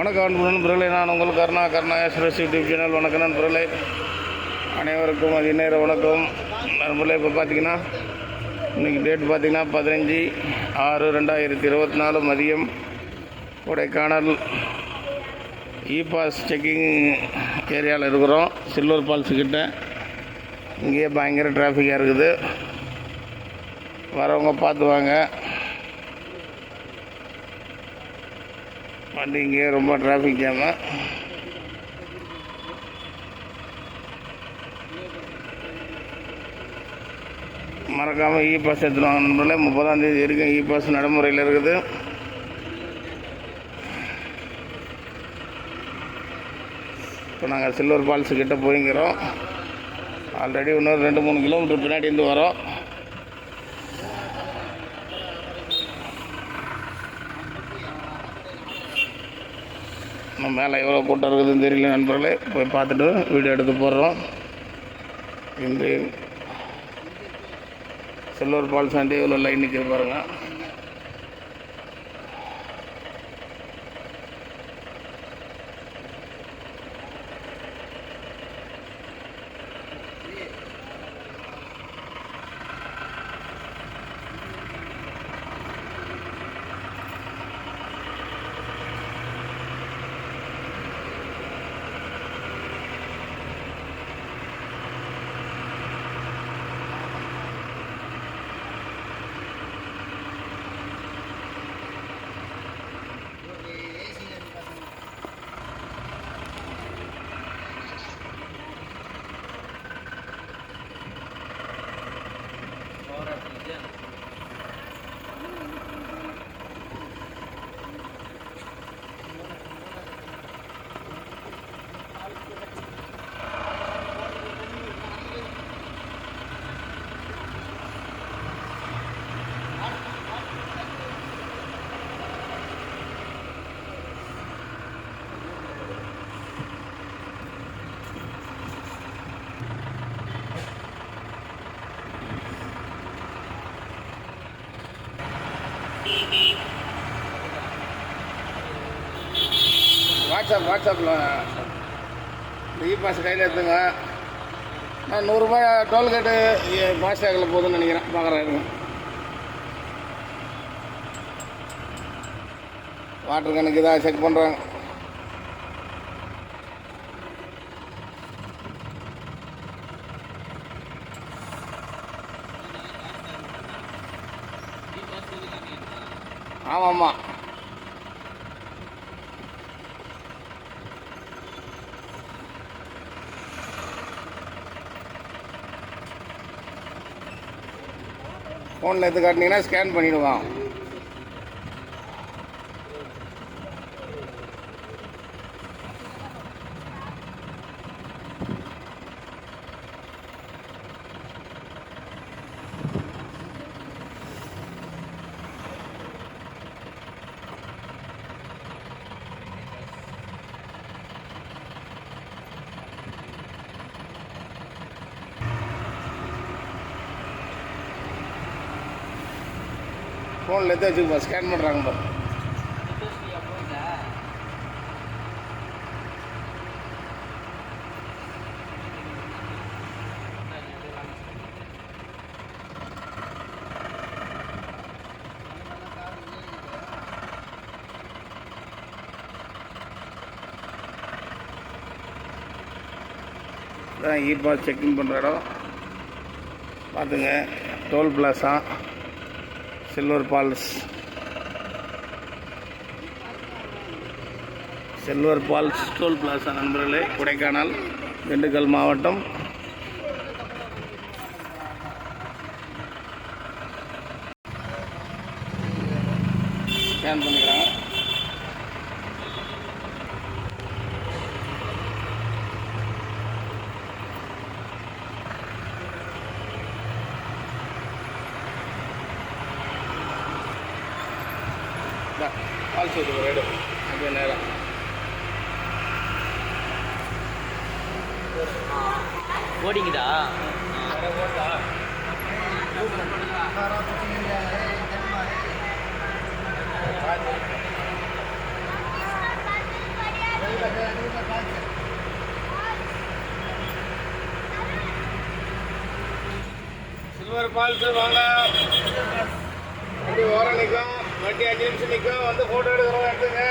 வணக்கம் அன்பு நண்பர்களே நான் உங்கள் Karuna Karuna express YouTube channel. வணக்கம் நண்பர்களே. அனைவருக்கும் அது நேர வணக்கம். நண்பர்களே இப்போ பார்த்தீங்கன்னா இன்றைக்கி டேட் பார்த்தீங்கன்னா பதினஞ்சு ஆறு ரெண்டாயிரத்தி இருபத்தி நாலு மதியம். கொடைக்கானல் இ பாஸ் செக்கிங் ஏரியாவில் இருக்கிறோம். சில்வர் ஃபால்ஸுக்கிட்ட இங்கேயே பயங்கர டிராஃபிக்காக இருக்குது. வரவங்க பார்த்து வாங்க. வந்து இங்கே ரொம்ப டிராஃபிக் ஜாமு மறக்காமல் இ பாஸ் எடுத்துருவாங்க நண்பர்களே. முப்பதாம் இ பாஸ் நடைமுறையில் இருக்குது. இப்போ நாங்கள் சில்வர் ஃபால்ஸு கிட்டே போய்ங்கிறோம். ஆல்ரெடி இன்னொரு ரெண்டு மூணு கிலோமீட்டர் பின்னாடி இருந்து வரோம். நம்ம மேலே எவ்வளோ கூட்டம் இருக்குதுன்னு தெரியல நண்பர்களே. போய் பார்த்துட்டு வீடியோ எடுத்து போடுறோம். இந்த செல்லூர் பால் சாண்டி இவ்வளோ லைன் நிற்கிது பாருங்கள் வாட்ஸ்அப் வாட்ஸ்அப்பில் இ பாஸ் கையில் எடுத்துங்க. நான் நூறுரூபா டோல்கேட்டு ஃபாஸ்டேக்கில் போகுதுன்னு நினைக்கிறேன். பார்க்குறேன் வாட்டர் கணக்கு தான் செக் பண்ணுறாங்க ஆமாம் ஆமாம் ஃபோனில் எடுத்து காட்டினீங்கன்னா ஸ்கேன் பண்ணிவிடுவான் ஃபோனில் எடுத்து வச்சுக்கப்பா ஸ்கேன் பண்ணுறாங்க பாரு. இதான் இ பாஸ் செக்கிங் பண்ணுற இடம். பார்த்துங்க toll plaza silver falls silver falls toll plaza நண்பர்களே கொடைக்கானல் திண்டுக்கல் மாவட்டம். ஸ்கேன் பண்ணிக்கிறாங்க பால் சோத்து ஒரு இடம். அப்படியே நேரம். ஓடிக்குதா ஓட்டா சில்வர் பால்ஸ் வாங்க. அப்படி ஓரணிக்கும் வண்டி அஞ்சு நிமிஷம் நிற்கும் வந்து ஃபோட்டோ எடுக்கிறோம் எடுத்துங்க.